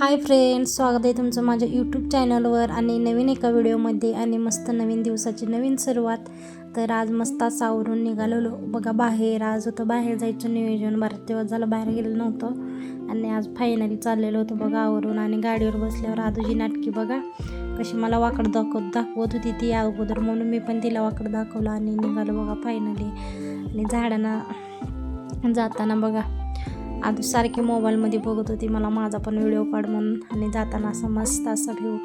Hi friends स्वागत आहे तुमचं माझ्या यूट्यूब चॅनलवर आणि नवीन एका व्हिडिओमध्ये आणि मस्त नवीन दिवसाची नवीन सुरुवात. तर आज मस्त सावरून आवरून निघालेलो. बघा बाहेर आज होतं बाहेर जायचं नियोजन. बरं तेव्हा झालं बाहेर गेलं नव्हतं. आणि आज फायनली चाललेलं होतं बघा आवरून आणि गाडीवर बसल्यावर आजूजी नाटकी बघा. कशी मला वाकड दाखवत दाखवत होती ती अगोदर म्हणून मी पण तिला वाकड दाखवलं आणि निघालो बघा फायनली आणि झाडांना जाताना बघा. आधी सारखी मोबाईलमध्ये बघत होती. मला माझा पण व्हिडिओ काढ म्हणून आणि जाताना असा मस्त असा व्ह्यू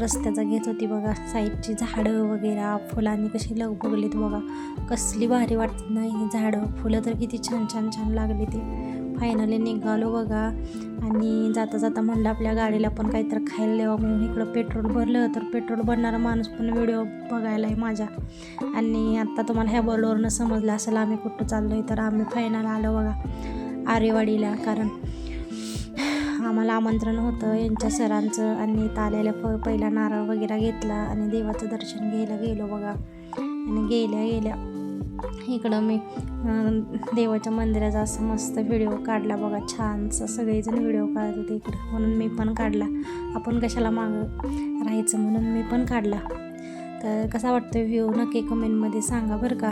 रस्त्याचा घेत होती बघा. साईडची झाडं वगैरे फुलांनी कशी लगबगलीत बघा. कसली भारी वाटत नाही ही झाडं. फुलं तर किती छान छान छान लागली ती. फायनली निघालो बघा. आणि जाता जाता म्हणलं आपल्या गाडीला पण काहीतरी खायला द्यावं म्हणून इकडं पेट्रोल भरलं. तर पेट्रोल भरणारा माणूस पण व्हिडिओ बघायला आहे माझ्या. आणि आत्ता तुम्हाला ह्या बोर्डवरनं समजलं असेल आम्ही कुठं चाललो आहे तर आम्ही फायनल आलो बघा. आरेवाडीला. कारण आम्हाला आमंत्रण होतं. यांच्या सरांचं आणि इथं आलेल्या प पहिला नारळ वगैरे घेतला आणि देवाचं दर्शन घ्यायला गेलो बघा. आणि गेल्या गेल्या. इकडं मी देवाच्या मंदिराचा असं मस्त व्हिडिओ काढला बघा. छानसा सगळेजण व्हिडिओ काढत होते इकडं. म्हणून मी पण काढला. आपण कशाला मागं राहायचं म्हणून मी पण काढला. तर कसा वाटतो व्ह्यू नक्की कमेंटमध्ये सांगा बरं का.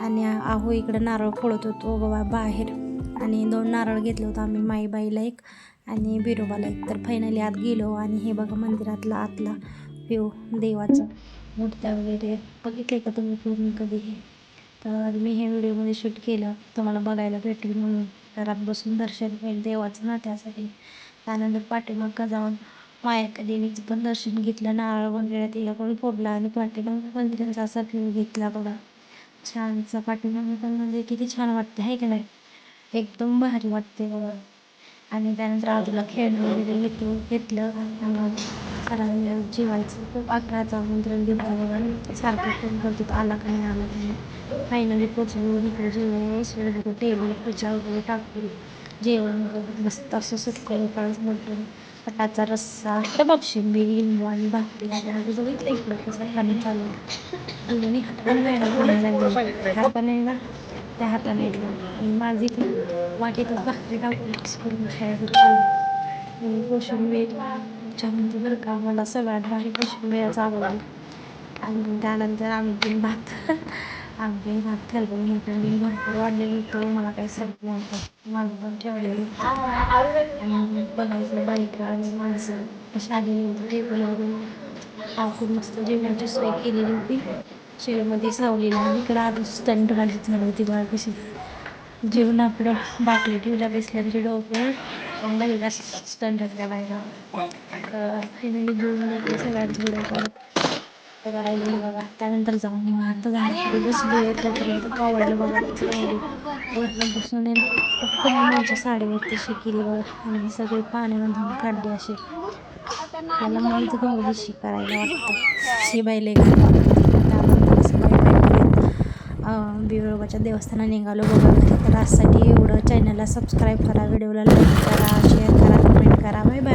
आणि आहो इकडं नारळ फोडत होतो बाबा बाहेर. आणि दोन नारळ घेतले होतं आम्ही माईबाईला एक आणि बिरोबाला एक. तर फायनली आत गेलो आणि हे बघा मंदिरातला आतला व्ह्यू देवाचा मूर्त्या वगैरे. बघितले का तुम्ही पूर्ण कधी हे? तर मी हे व्हिडिओमध्ये शूट केलं. तुम्हाला बघायला भेटेल म्हणून. घरात बसून दर्शन होईल देवाचं ना त्यासाठी. त्यानंतर पाठीमागं जाऊन मायाका देवीचं पण दर्शन घेतलं. नारळ वगैरे तिला पण फोडला आणि पाठीमागं मंदिराचा असा व्ह्यू घेतला बघा. छानसा पाठीमागं पण म्हणजे किती छान वाटते आहे की नाही? एकदम भारी वाटते बघा. आणि त्यानंतर आजूला खेळणं वगैरे घेतलं. घेतलं सरांनी जेवायचं. खूप आग्रहाचं आमंत्रण घेतलं बघा. सारखं फोन करतो. आला का नाही आला का नाही. फायनली पोचून इकडे जेवण टेबल खुर्च्या वगैरे टाकून जेवण वगैरे मस्त असं सुटकं काळच म्हटलं. पटाचा रस्सा तर बापशिंबी लिंबू आणि भाकरी बघितलं इकडं कसं खाणं चालू आहे. आणि हाताने वेळा हाताने ना त्या हाताने आणि माझी ती वाटेतच भाकरी टाकून mix करून खायचं आणि कोशिंबीर त्याच्यामध्ये बरं का मला सगळ्यात भारी कोशिंबीरच आवडला आणि त्यानंतर आमटी भात आमटी भात घालून घेतलं मी भरपूर वाढलेलं होतं. मला काही सरत नव्हतं. माझं पण ठेवलेलं होतं. बघायचं बायका आणि माणसं कशी आलेली होती. टेबलवरून खूप मस्त जेवणाची सोय केलेली होती. शेळमध्ये सावलीला आणि इकडं आधी स्टंट घालीत झाली होती बघा कशी जेवण आपलं बाटली ठेवल्या बसल्याची डोक्यावर. महिला स्टंट बाहेर फायनली जेवण सगळ्यात सगळ्यांचं व्हिडिओ करत बघा त्यानंतर जाऊन निवांत झालं बसली. तोपर्यंत आवडलं बघा वरनं बसून आहे माझ्या साडीवरती शिकली बघा आणि सगळे पाण्यामधून काढले असे. मला माहीत गौरीशी शिकायला वाटतं. शिबायला बिरोबाच्या देवस्थानात निघालो बघा घरी. तर आजसाठी एवढं. चॅनलला सबस्क्राईब करा व्हिडिओला लाईक करा शेअर करा कमेंट करा. Bye bye